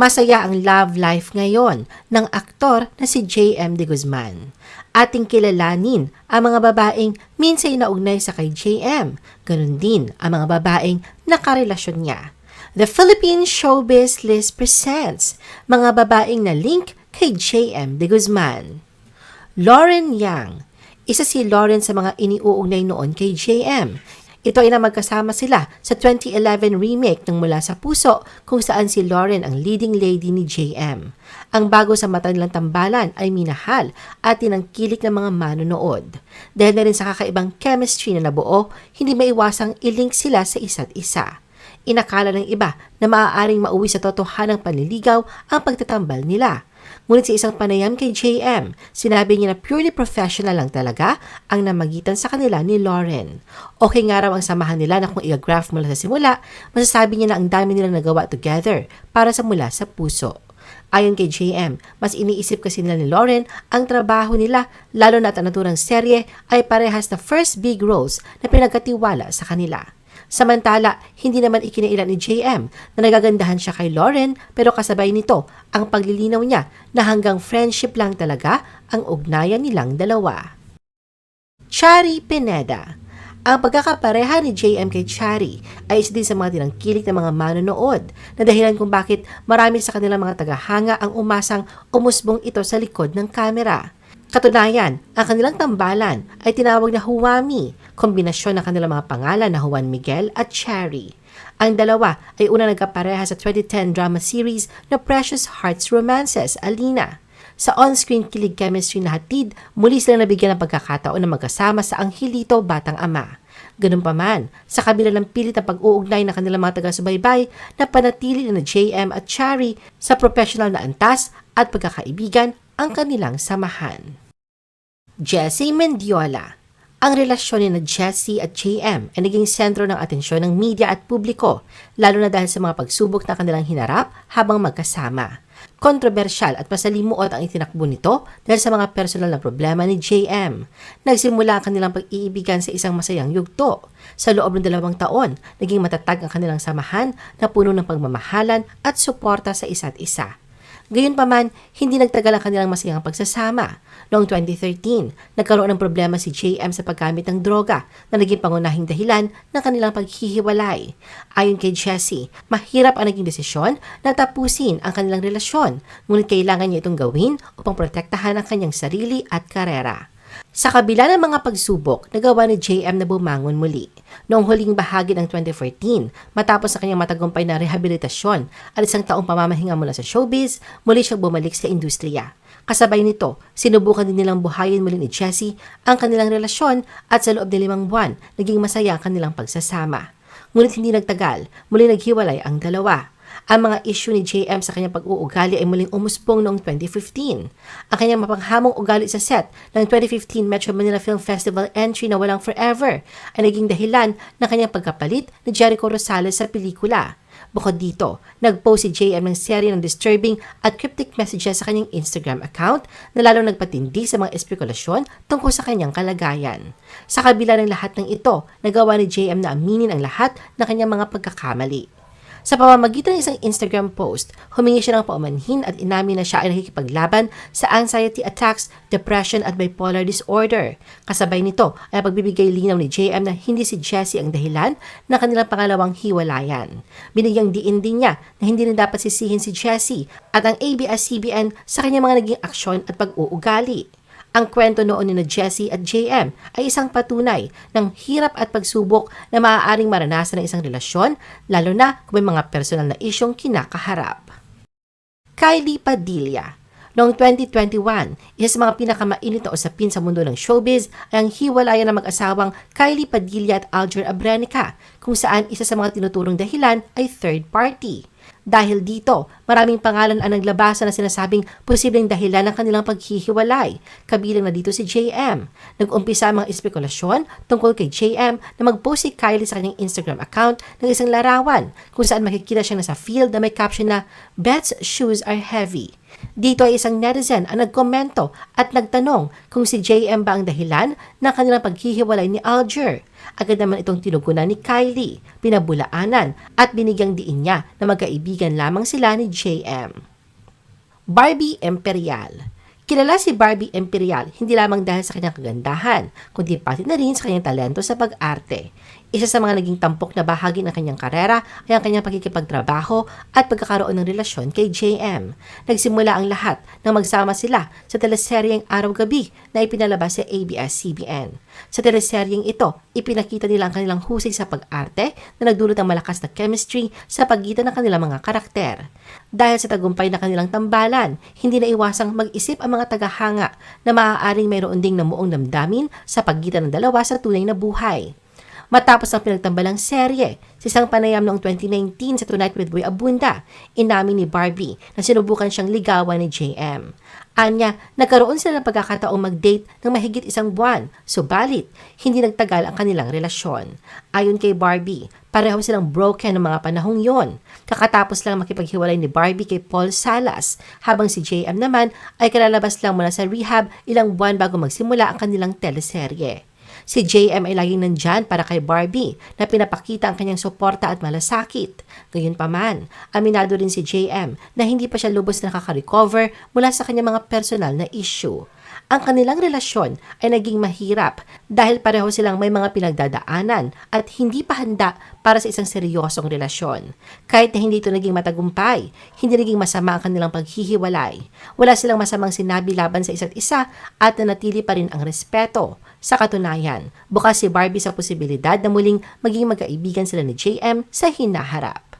Masaya ang love life ngayon ng aktor na si J.M. De Guzman. Ating kilalanin ang mga babaeng minsan naugnay sa kay J.M. Ganun din ang mga babaeng nakarelasyon niya. The Philippine Showbiz List presents mga babaeng na link kay J.M. De Guzman. Lauren Yang. Isa si Lauren sa mga iniuugnay noon kay JM. Ito ay na magkasama sila sa 2011 remake ng Mula sa Puso kung saan si Lauren ang leading lady ni JM. Ang bago sa mata nilang tambalan ay minahal at tinangkilik ng mga manonood. Dahil na rin sa kakaibang chemistry na nabuo, hindi maiwasang ilink sila sa isa't isa. Inakala ng iba na maaaring mauwi sa totohanang panliligaw ang pagtatambal nila. Ngunit sa isang panayam kay JM, sinabi niya na purely professional lang talaga ang namagitan sa kanila ni Lauren. Okay nga raw ang samahan nila na kung i-graph mula sa simula, masasabi niya na ang dami nilang nagawa together para sa mula sa puso. Ayon kay JM, mas iniisip kasi nila ni Lauren ang trabaho nila lalo na at ang naturang serye ay parehas na first big roles na pinagkatiwala sa kanila. Samantala, hindi naman ikinailan ni JM na nagagandahan siya kay Lauren pero kasabay nito ang paglilinaw niya na hanggang friendship lang talaga ang ugnayan nilang dalawa. Chari Pineda ang pagkakapareha ni JM kay Chari ay isa din sa mga tinangkilik ng mga manonood na dahilan kung bakit marami sa kanilang mga tagahanga ang umasang umusbong ito sa likod ng kamera. Katunayan, ang kanilang tambalan ay tinawag na Huwami, kombinasyon ng kanilang mga pangalan na Juan Miguel at Cherry. Ang dalawa ay una nagkapareha sa 2010 drama series na Precious Hearts Romances, Alina. Sa on-screen kilig chemistry na hatid, muli silang nabigyan ng pagkakataon na magkasama sa Angelito Batang Ama. Ganun pa man, sa kabila ng pilit na pag-uugnay ng kanilang mga taga-subaybay, napanatili na JM at Chari sa professional na antas at pagkakaibigan ang kanilang samahan. Jessie Mendiola ang relasyon ni na Jessie at JM ay naging sentro ng atensyon ng media at publiko, lalo na dahil sa mga pagsubok na kanilang hinarap habang magkasama. Kontrobersyal at masalimuot ang itinakbo nito dahil sa mga personal na problema ni JM. Nagsimula ang kanilang pag-iibigan sa isang masayang yugto. Sa loob ng dalawang taon, naging matatag ang kanilang samahan na puno ng pagmamahalan at suporta sa isa't isa. Gayunpaman, hindi nagtagal ang kanilang masayang pagsasama. Noong 2013, nagkaroon ng problema si JM sa paggamit ng droga na naging pangunahing dahilan ng kanilang paghihiwalay. Ayon kay Jessie, mahirap ang naging desisyon na tapusin ang kanilang relasyon, ngunit kailangan niya itong gawin upang protektahan ang kanyang sarili at karera. Sa kabila ng mga pagsubok, nagawa ni JM na bumangon muli. Noong huling bahagi ng 2014, matapos ang kanyang matagumpay na rehabilitasyon at isang taong pamamahinga mula sa showbiz, muli siyang bumalik sa industriya. Kasabay nito, sinubukan din nilang buhayin muli ni Jessie ang kanilang relasyon at sa loob ng limang buwan, naging masaya ang kanilang pagsasama. Ngunit hindi nagtagal, muli naghiwalay ang dalawa. Ang mga issue ni JM sa kanyang pag-uugali ay muling umusbong noong 2015. Ang kanyang mapanghamong ugali sa set ng 2015 Metro Manila Film Festival entry na Walang Forever ay naging dahilan ng kanyang pagkapalit ni Jericho Rosales sa pelikula. Bukod dito, nag-post si JM ng serye ng disturbing at cryptic messages sa kanyang Instagram account na lalong nagpatindi sa mga espekulasyon tungkol sa kanyang kalagayan. Sa kabila ng lahat ng ito, nagawa ni JM na aminin ang lahat ng kanyang mga pagkakamali. Sa pamamagitan ng isang Instagram post, humingi siya ng paumanhin at inamin na siya ay nakikipaglaban sa anxiety attacks, depression at bipolar disorder. Kasabay nito ay pagbibigay linaw ni JM na hindi si Jessie ang dahilan ng kanilang pangalawang hiwalayan. Binigyang diin din niya na hindi rin dapat sisihin si Jessie at ang ABS-CBN sa kanyang mga naging aksyon at pag-uugali. Ang kwento noon ni na Jessie at JM ay isang patunay ng hirap at pagsubok na maaaring maranasan ng isang relasyon, lalo na kung may mga personal na isyong kinakaharap. Kylie Padilla Noong 2021, isa sa mga pinakamainit na usapin sa mundo ng showbiz ay ang hiwalayan ng mag-asawang Kylie Padilla at Alger Abrenica, kung saan isa sa mga tinutulong dahilan ay third party. Dahil dito, maraming pangalan ang naglabasan na sinasabing posibleng dahilan ng kanilang paghihiwalay. Kabilang na dito si JM. Nag-umpisa ang mga espekulasyon tungkol kay JM na mag-post si Kylie sa kanyang Instagram account ng isang larawan kung saan makikita siya nasa field na may caption na Beth's shoes are heavy. Dito ay isang netizen ang nagkomento at nagtanong kung si JM ba ang dahilan ng kanilang paghihiwalay ni Alger. Agad naman itong tinugunan ni Kylie, pinabulaanan at binigyang diin niya na magkaibigan lamang sila ni JM. Barbie Imperial Kilala si Barbie Imperial hindi lamang dahil sa kanyang kagandahan, kundi pati na rin sa kanyang talento sa pag-arte. Isa sa mga naging tampok na bahagi ng kanyang karera ay ang kanyang pagkikipagtrabaho at pagkakaroon ng relasyon kay JM. Nagsimula ang lahat nang magsama sila sa teleseryeng Araw-Gabi na ipinalabas sa ABS-CBN. Sa teleseryeng ito, ipinakita nila ang kanilang husay sa pag-arte na nagdulot ng malakas na chemistry sa pagitan ng kanilang mga karakter. Dahil sa tagumpay na kanilang tambalan, hindi na iwasang mag-isip ang mga tagahanga na maaaring mayroon ding namuong damdamin sa pagitan ng dalawa sa tunay na buhay. Matapos ang pinagtambalang serye, sa isang panayam noong 2019 sa Tonight with Boy Abunda, inamin ni Barbie na sinubukan siyang ligawan ni JM. Anya, nagkaroon sila ng pagkakataong mag-date ng mahigit isang buwan, subalit, hindi nagtagal ang kanilang relasyon. Ayon kay Barbie, pareho silang broken ng mga panahong yon. Kakatapos lang makipaghiwalay ni Barbie kay Paul Salas, habang si JM naman ay kalalabas lang mula sa rehab ilang buwan bago magsimula ang kanilang teleserye. Si JM ay laging nandyan para kay Barbie na pinapakita ang kanyang suporta at malasakit. Gayunpaman, aminado rin si JM na hindi pa siya lubos na nakaka-recover mula sa kanyang mga personal na issue. Ang kanilang relasyon ay naging mahirap dahil pareho silang may mga pinagdadaanan at hindi pa handa para sa isang seryosong relasyon. Kahit na hindi ito naging matagumpay, hindi naging masama ang kanilang paghihiwalay. Wala silang masamang sinabi laban sa isa't isa at nanatili pa rin ang respeto. Sa katunayan, bukas si Barbie sa posibilidad na muling maging magkaibigan sila ni JM sa hinaharap.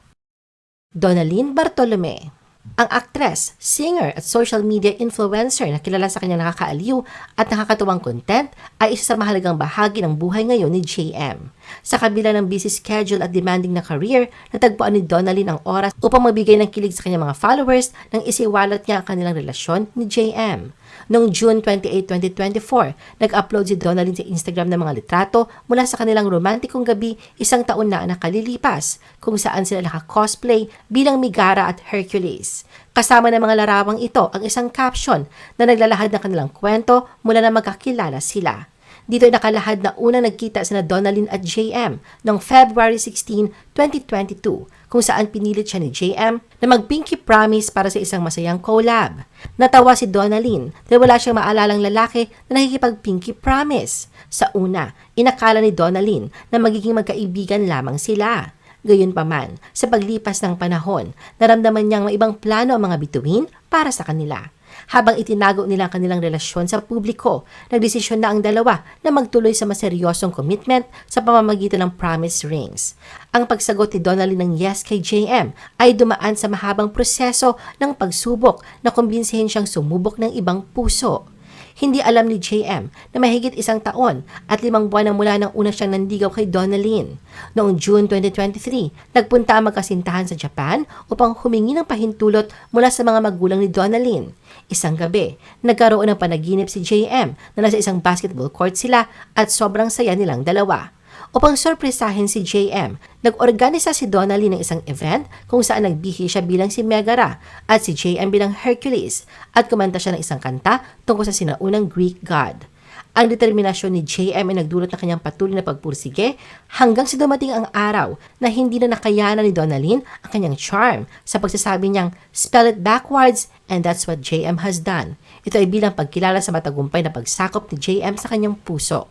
Donalyn Bartolome ang aktres, singer at social media influencer na kilala sa kanyang nakakaaliw at nakakatuwang content ay isa sa mahalagang bahagi ng buhay ngayon ni JM. Sa kabila ng busy schedule at demanding na career, natagpuan ni Donalyn ang oras upang magbigay ng kilig sa kanyang mga followers nang isiwalat niya ang kanilang relasyon ni JM. Noong June 28, 2024, nag-upload si Donalyn sa Instagram ng mga litrato mula sa kanilang romantikong gabi isang taon na nakalilipas, kung saan sila naka-cosplay bilang Migara at Hercules. Kasama ng mga larawang ito ang isang caption na naglalahad ng kanilang kwento mula na magkakilala sila. Dito ay nakalahad na unang nagkita sina Donalyn at JM noong February 16, 2022 kung saan pinilit siya ni JM na mag-pinky promise para sa isang masayang collab. Natawa si Donalyn dahil wala siyang maalalang lalaki na nakikipag-pinky promise. Sa una, inakala ni Donalyn na magiging magkaibigan lamang sila. Gayunpaman, sa paglipas ng panahon, naramdaman niyang may ibang plano ang mga bituin para sa kanila. Habang itinago nila ang kanilang relasyon sa publiko, nagdesisyon na ang dalawa na magtuloy sa maseryosong commitment sa pamamagitan ng promise rings. Ang pagsagot ni Donnelly ng yes kay JM ay dumaan sa mahabang proseso ng pagsubok na kumbinsihin siyang sumubok ng ibang puso. Hindi alam ni JM na mahigit isang taon at limang buwan na mula nang una siyang nandigaw kay Donnelly. Noong June 2023, nagpunta ang magkasintahan sa Japan upang humingi ng pahintulot mula sa mga magulang ni Donnelly. Isang gabi, nagkaroon ng panaginip si JM na nasa isang basketball court sila at sobrang saya nilang dalawa. Upang sorpresahin si JM, nag-organisa si Donnelly ng isang event kung saan nagbihi siya bilang si Megara at si JM bilang Hercules at kumanta siya ng isang kanta tungkol sa sinaunang Greek god. Ang determinasyon ni JM ay nagdulot ng kanyang patuloy na pagpursige hanggang sa dumating ang araw na hindi na nakayanan ni Donnelly ang kanyang charm sa pagsasabi niyang spell it backwards and that's what JM has done. Ito ay bilang pagkilala sa matagumpay na pagsakop ni JM sa kanyang puso.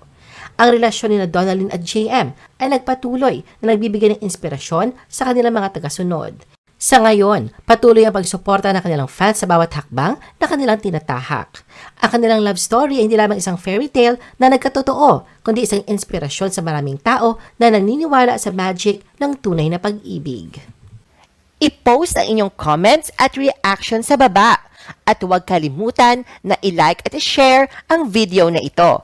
Ang relasyon ni na Donalyn at JM ay nagpatuloy na nagbibigay ng inspirasyon sa kanilang mga tagasunod. Sa ngayon, patuloy ang pagsuporta ng kanilang fans sa bawat hakbang na kanilang tinatahak. Ang kanilang love story ay hindi lamang isang fairy tale na nagkatotoo, kundi isang inspirasyon sa maraming tao na naniniwala sa magic ng tunay na pag-ibig. I-post ang inyong comments at reaction sa baba. At huwag kalimutan na i-like at i-share ang video na ito.